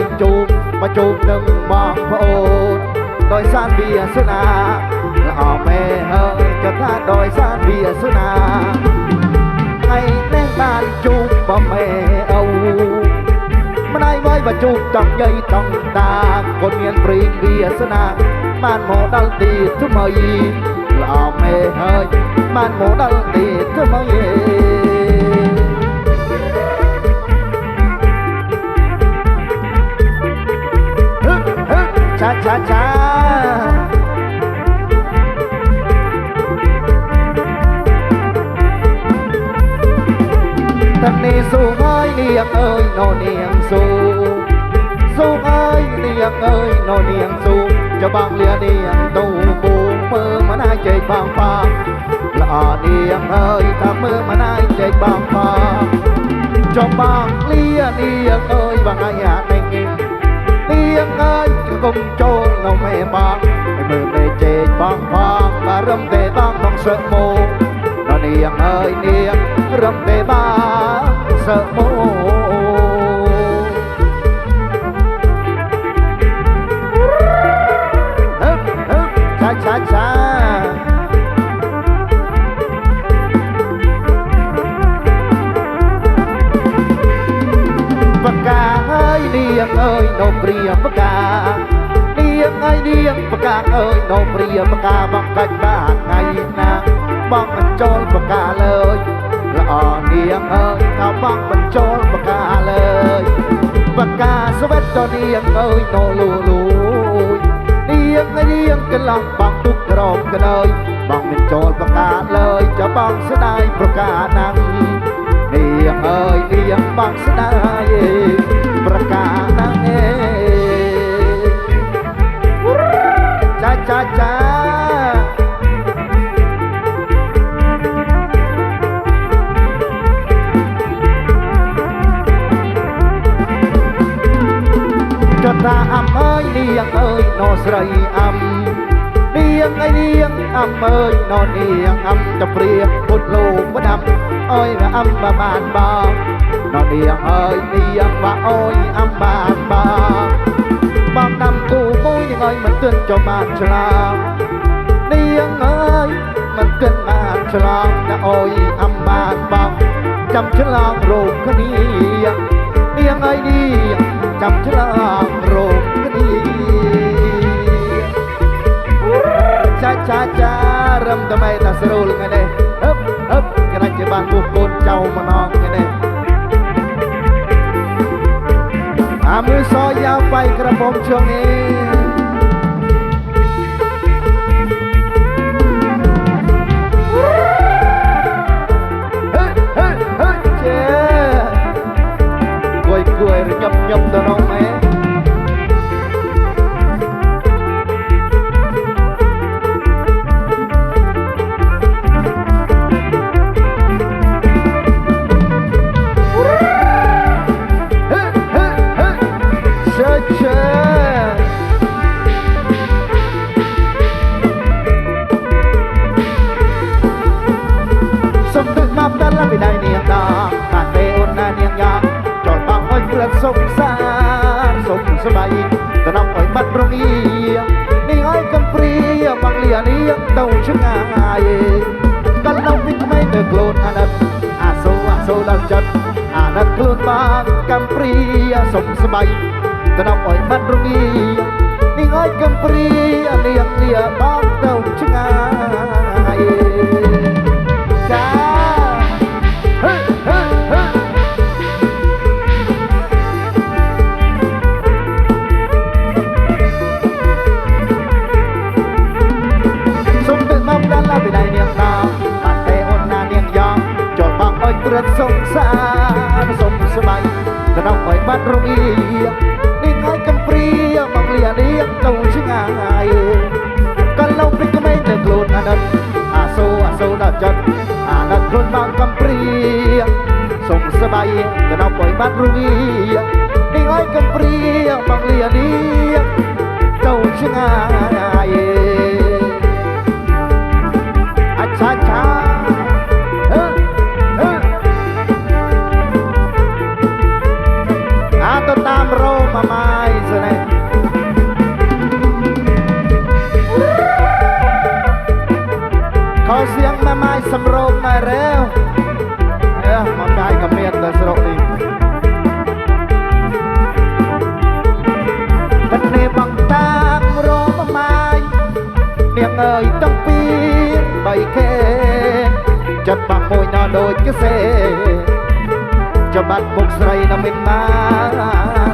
យវ៉ារីជូបមកជូបនឹងបងប្អូនដោយសារវាសនាល្អមែហើយក៏ថាដោយសារវាសនាថ្ងៃនេះបានជូបបងម៉ែអូម្ដាយវាយបជូបតង់យាយតង់តាកូនមានព្រីងវាសនាបានមកដល់ទីថ្មីល្អមែហើយបានមកដល់ទីថ្មី cha cha cha Thằng ni xuống ơi niệm ơi nó niệm xuống Xuống ơi niệm ơi nó niệm xuống Cho bằng lìa niệm tu bù mơ mà nai chạy bằng pha Là niệm ơi thằng mơ mà nai chạy bằng pha Cho bằng lìa niệm ơi bằng ai hạ mình Niệm ơi អនាងអើយថាមើលមិនអាចចេកបងប៉ាចុះបងលានាងអើយបងអាយ៉ានេះនាងអើយកុំចូលនៅមេបងឲ្យមើលមេជេកបងផងបារំទេបងបងសើមកនៅនាងអើយនាងរំទេបងសើមកហឹបហឹបឆាឆាឆាបកាហើយនាងអើយនោមព្រាបកានាងអើយ នាងបកាអើយនោមព្រាបកាបងកាច់បានថ្ងៃណាបងមិនចូលបកាលើយល្អនាងអើយថាបងមិនចូលបកាលើយបកាស្វេតតនាងអើយនោលូលូយនាងអើយនាងកន្លងបងទុកក្រមក្តើយបងមិនចូលបកាលើយចាំបងស្ដាយប្រកាណាំនាងអើយនាងបងស្ដាយប្រកា ស្រីអំនាងអើយនាងអំអើយណោនាងអំតព្រាពុតលោកបដាំអើយអំបបានបងណោនាងអើយនាងបាអើយអំបានបងបងដាំគូមួយនាងអើយមិនទិនចូលបានឆ្លាមនាងអើយមិនគិនបានឆ្លងណាអើយអំបានបងចាំឆ្លងរោគគ្នានាងអើយនាងចាំឆ្លង បៃ Sông sơ bay Tờ nóng ơi bắt rong y Niềng ơi cầm pri Bằng lìa niềng đầu chứ ngài Căn lòng vinh mây được lộn à đất À sâu à sâu đang chân À đất luôn bằng cầm pri Sông sơ bay Tờ nóng ơi bắt rong y Niềng ơi cầm pri Niềng lìa bóng đầu chứ ngài សុំសាសុំស្បៃទៅដល់ឲ្យបាត់រងអៀនាងឲ្យកំព្រាបងលីនាងទៅឆ្ងាយកន្លងពីក្មេងទៅខ្លួនអាណិតអាសូរអាសូរដល់ចិត្តអាណិតខ្លួនបងកំព្រាសុំស្បៃទៅដល់ឲ្យបាត់រងអៀនាងឲ្យកំព្រាបងលីនាង ចូលសៀងម៉ែម៉ាយសម្រោងម៉ែរែវអេមកកាយក៏មានដល់ស្រុកនេះបិទនេះបងតាំរោងម៉ែម៉ាយនាងអើយតាំងពីបីខេចិត្តបាក់មួយណោដូចគេសេចបាត់មុខស្រីណាមិនបាន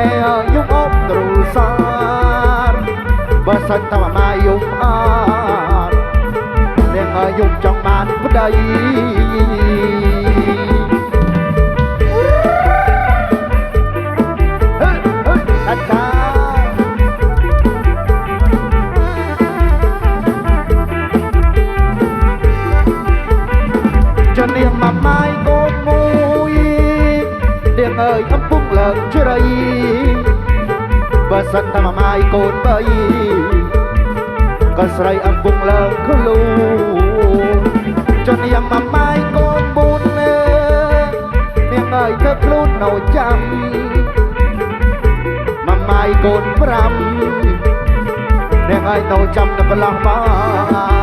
ម៉ែអើយយុំអបទ្រូសារបើសិ và sân ta mà mai cồn bay còn sợi ấm phúc lợn khô lu cho niềm mà mai cô buồn điềng ơi thơ luôn nổi chăm mà mai cồn pram điềng ơi nổi chăm nó lòng bao ចា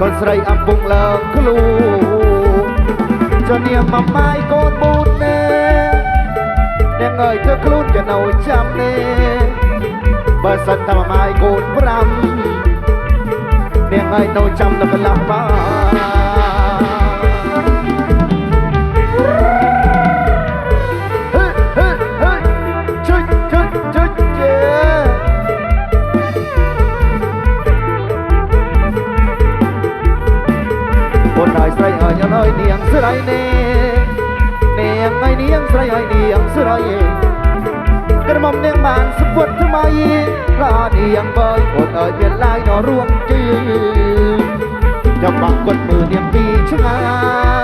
កូនស្រីអំពុងឡើងខ្លួនចុះនាងម៉ាម៉ាយកូនបូនទេនាងអើយធ្វើខ្លួនក៏នៅចាំនេះបើសិនតែម៉ាយកូន5នាងអើយនៅចាំនៅកន្លះបាន ស្រីអើយនាងស្រីក្រមុំនាងបានសពុតថ្មីឡានាងបើយអូនអើយមានឡាយដល់រួងជីចាំបាក់គាត់មើលនាងពីឆ្ងា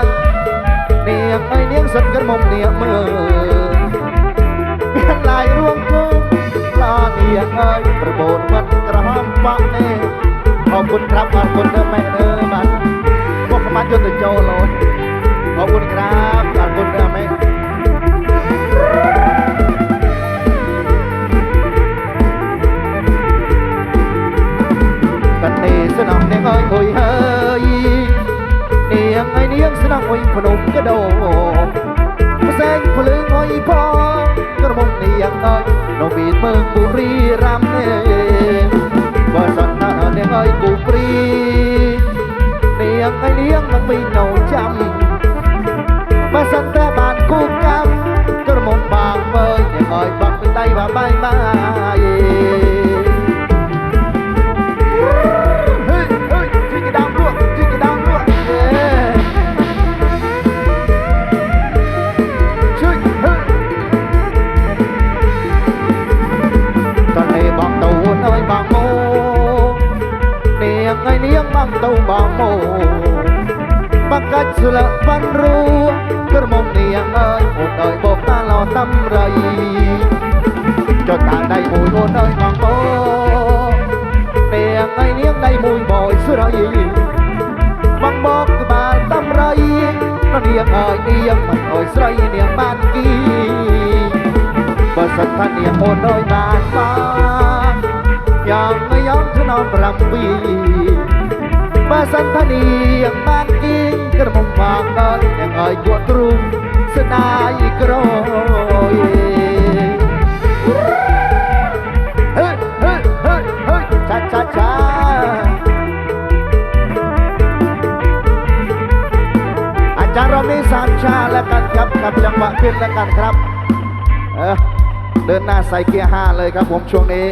យនាងអើយនាងសិនក្រមុំនាងមើលមានឡាយរួងគូឡានាងអើយប្រមូលបាត់ក្រហមបាក់នេះអរគុណក្រាបអរគុណដល់ម៉ែ នាងស្នងអុយភ្នំកដោផ្សែងភ្លើងអុយផងក្រមុំនាងអើយនៅមានមើងបុរីរាំទេបើសិនណានាងអើយគូព្រីនាងអើយនាងមិនមាននៅចាំបើសិនតែបានគូកម្មក្រមុំបាងមើលនាងអើយបាក់ពីដៃបាបាយបាយ នាងไอ้នាងបងទៅបងមោបាកាច់ស្លឹកបានរួក្រមុំនាងអើយអូនអើយបោកតាឡោតំរៃចុចតាដៃមួយអូនអើយបងបោនាងអើយនាងដៃមួយបយស្រីបងបោកក្បាលតំរៃនាងអើយនាងមិនអើយស្រីនាងបានគីបើសិនថានាងអូនអើយបានបានយ៉ាង มรำวีมาสันทนียังมางกิงกระมังบางกันยังอ่อยกวดรุมสนายกรอยเฮ้ยเฮ้ยเฮ้ยเฮ้ยชาชาชาอาจาเรามีสามชาและกันครับกับจังหวะขึ้นและกันครับเเดินหน้าใส่เกียร์ห้าเลยครับผมช่วงนี้